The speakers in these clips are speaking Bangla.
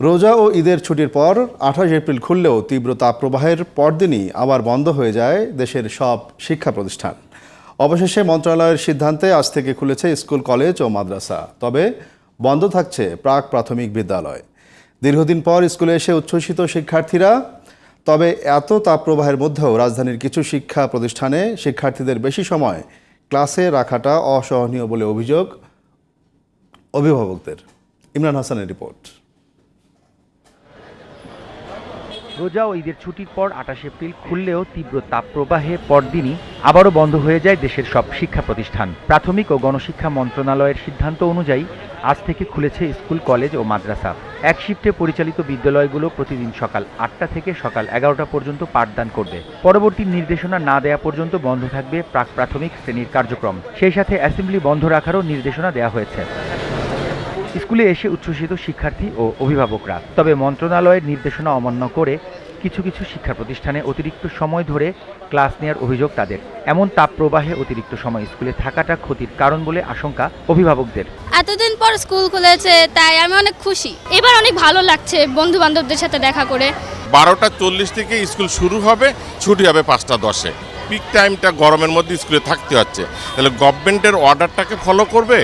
রোজা ও ঈদের ছুটির পর আঠাশ এপ্রিল খুললেও তীব্র তাপপ্রবাহের পরদিনই আবার বন্ধ হয়ে যায় দেশের সব শিক্ষা প্রতিষ্ঠান। অবশেষে মন্ত্রণালয়ের সিদ্ধান্তে আজ থেকে খুলেছে স্কুল, কলেজ ও মাদ্রাসা। তবে বন্ধ থাকছে প্রাক প্রাথমিক বিদ্যালয়। দীর্ঘদিন পর স্কুলে এসে উচ্ছ্বসিত শিক্ষার্থীরা, তবে এত তাপপ্রবাহের মধ্যেও রাজধানীর কিছু শিক্ষা প্রতিষ্ঠানে শিক্ষার্থীদের বেশি সময় ক্লাসে রাখাটা অসহনীয় বলে অভিযোগ অভিভাবকদের। ইমরান হাসানের রিপোর্ট। রোজা ঈদের ছুটির পর আঠাশ এপ্রিল খুললেও তীব্র তাপপ্রবাহে পরদিনই আবারও বন্ধ হয়ে যায় দেশের সব শিক্ষা প্রতিষ্ঠান। প্রাথমিক ও গণশিক্ষা মন্ত্রণালয়ের সিদ্ধান্ত অনুযায়ী আজ থেকে খুলেছে স্কুল, কলেজ ও মাদ্রাসা। এক শিফটে পরিচালিত বিদ্যালয়গুলো প্রতিদিন সকাল আটটা থেকে সকাল এগারোটা পর্যন্ত পাঠদান করবে। পরবর্তী নির্দেশনা না দেয়া পর্যন্ত বন্ধ থাকবে প্রাক প্রাথমিক শ্রেণির কার্যক্রম। সেই সাথে অ্যাসেম্বলি বন্ধ রাখারও নির্দেশনা দেওয়া হয়েছে। স্কুলে এসে উচ্ছ্বসিত শিক্ষার্থী ও অভিভাবকরা। তবে মন্ত্রণালয়ের নির্দেশনা অমান্য করে কিছু কিছু শিক্ষা প্রতিষ্ঠানে অতিরিক্ত সময় ধরে ক্লাস নেওয়ার অভিযোগ তাদের। এমন তাপ প্রবাহে অতিরিক্ত সময় স্কুলে থাকাটা ক্ষতির কারণ বলে আশঙ্কা অভিভাবকদের। এতদিন পর স্কুল খুলেছে তাই আমি অনেক খুশি। এবার অনেক ভালো লাগছে বন্ধু বান্ধবদের সাথে দেখা করে। বারোটা চল্লিশ থেকে স্কুল শুরু হবে ছুটি হবে পাঁচটা দশে। পিক টাইমটা গরমের মধ্যে স্কুলে থাকতে হচ্ছে। তাহলে গভর্নমেন্টের অর্ডারটাকে ফলো করবে?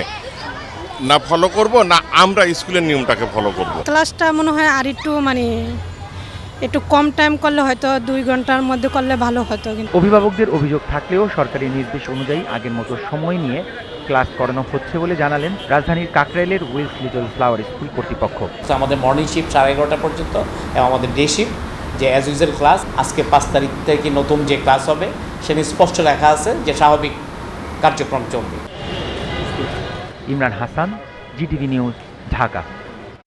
না ফলো করব না আমরা স্কুলের নিয়মটাকে ফলো করব। ক্লাসটা মনে হয় আর একটু মানে একটু কম টাইম করলে হয়তো দুই ঘণ্টার মধ্যে করলে ভালো হতো কিন্তু। অভিভাবকদের অভিযোগ থাকলেও সরকারি নির্দেশ অনুযায়ী আগের মতো সময় নিয়ে ক্লাস করানো হচ্ছে বলে জানালেন রাজধানীর কাকরাইলের উইলস লিটল ফ্লাওয়ার স্কুল কর্তৃপক্ষ। আমাদের মর্নিং শিফট সাড়ে এগারোটা পর্যন্ত এবং আমাদের ডে শিফট যে অ্যাজ ইউজুয়াল ক্লাস আজকে পাঁচ তারিখ থেকে নতুন যে ক্লাস হবে সেখানে স্পষ্ট লেখা আছে যে স্বাভাবিক কার্যক্রম চলবে। Imran Hasan GTV news Dhaka.